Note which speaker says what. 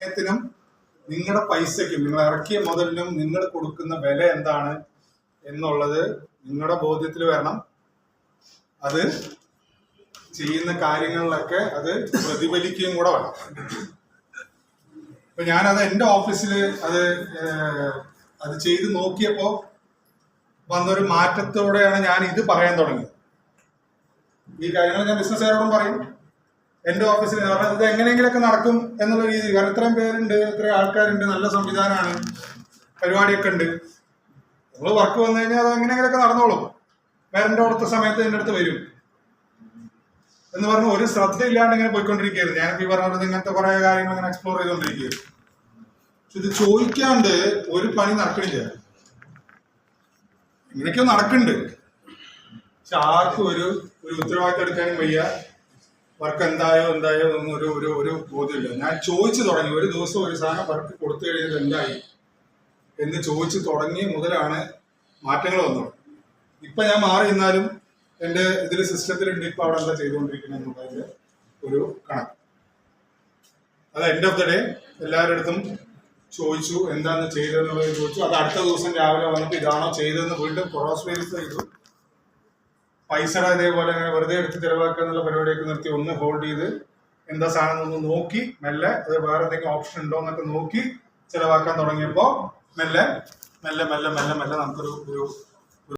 Speaker 1: സമയത്തിനും നിങ്ങളുടെ പൈസയ്ക്കും നിങ്ങൾ ഇറക്കിയ മുതലിനും നിങ്ങൾ കൊടുക്കുന്ന വില എന്താണ് എന്നുള്ളത് നിങ്ങളുടെ ബോധ്യത്തിൽ വരണം. അത് ചെയ്യുന്ന കാര്യങ്ങളിലൊക്കെ അത് പ്രതിഫലിക്കുകയും കൂടെ വേണം. ഇപ്പൊ ഞാനത് എന്റെ ഓഫീസിൽ അത് അത് ചെയ്ത് നോക്കിയപ്പോൾ വന്നൊരു മാറ്റത്തോടെയാണ് ഞാൻ ഇത് പറയാൻ തുടങ്ങിയത്. ഈ കാര്യങ്ങൾ ഞാൻ ബിസിനസ്സുകാരോടും പറയും. എന്റെ ഓഫീസിൽ കാരണം ഇത് എങ്ങനെയെങ്കിലൊക്കെ നടക്കും എന്നുള്ള രീതിയിൽ കാരണം ഇത്രയും പേരുണ്ട് ഇത്രയും ആൾക്കാരുണ്ട് നല്ല സംവിധാനമാണ് പരിപാടിയൊക്കെ ഉണ്ട്. നമ്മൾ വർക്ക് വന്നു കഴിഞ്ഞാൽ അത് എങ്ങനെയെങ്കിലൊക്കെ നടന്നോളും. പേരന്റെ അടുത്ത സമയത്ത് എന്റെ അടുത്ത് വരും. എന്ന് പറഞ്ഞ് ഒരു ശ്രദ്ധ ഇല്ലാണ്ട് ഇങ്ങനെ പോയിക്കൊണ്ടിരിക്കുകയായിരുന്നു. ഞാനിപ്പോ ഈ പറഞ്ഞത് ഇങ്ങനത്തെ കുറെ കാര്യങ്ങൾ ഇങ്ങനെ എക്സ്പ്ലോർ ചെയ്തുകൊണ്ടിരിക്കുകയായിരുന്നു. പക്ഷെ ഇത് ചോദിക്കാണ്ട് ഒരു പണി നടക്കണില്ല. ഇങ്ങനെയൊക്കെ നടക്കുന്നുണ്ട്. പക്ഷെ ആർക്കും ഒരു ഒരു ഉത്തരവാദിത്തം എടുക്കാനും വയ്യ. വർക്ക് എന്തായോ എന്തായോ ഒന്നും ഒരു ഒരു ഒരു ബോധ്യമില്ല. ഞാൻ ചോദിച്ചു തുടങ്ങി. ഒരു ദിവസം ഒരു സാധനം വർക്ക് കൊടുത്തു കഴിഞ്ഞത് എന്തായി? എന്ന് ചോദിച്ചു തുടങ്ങി മുതലാണ് മാറ്റങ്ങൾ വന്നത്. ഇപ്പൊ ഞാൻ മാറി നിന്നാലും എന്റെ ഇതിൽ സിസ്റ്റത്തിലുണ്ട്. ഇപ്പൊ അവിടെ എന്താ ചെയ്തുകൊണ്ടിരിക്കുന്നത് എന്നുള്ളതിന്റെ ഒരു കണക്ക്. അത് എൻഡ് ഓഫ് ദ ഡേ എല്ലാവരുടെ അടുത്തും ചോദിച്ചു എന്താണ് ചെയ്തതെന്നുള്ളത് ചോദിച്ചു. അത് അടുത്ത ദിവസം രാവിലെ വന്നിട്ട് ഇതാണോ ചെയ്തതെന്ന് വീണ്ടും ക്രോസ് വെരിഫൈ ചെയ്തു. പൈസ ഇതേപോലെ അങ്ങനെ വെറുതെ എടുത്ത് ചിലവാക്കുക എന്നുള്ള പരിപാടിയൊക്കെ നിർത്തി ഒന്ന് ഹോൾഡ് ചെയ്ത് എന്താ സാധനം ഒന്ന് നോക്കി മെല്ലെ അത് വേറെ എന്തെങ്കിലും ഓപ്ഷൻ ഉണ്ടോ എന്നൊക്കെ നോക്കി ചിലവാക്കാൻ തുടങ്ങിയപ്പോൾ മെല്ലെ മെല്ലെ മെല്ലെ മെല്ലെ മെല്ലെ നമുക്കൊരു ഒരു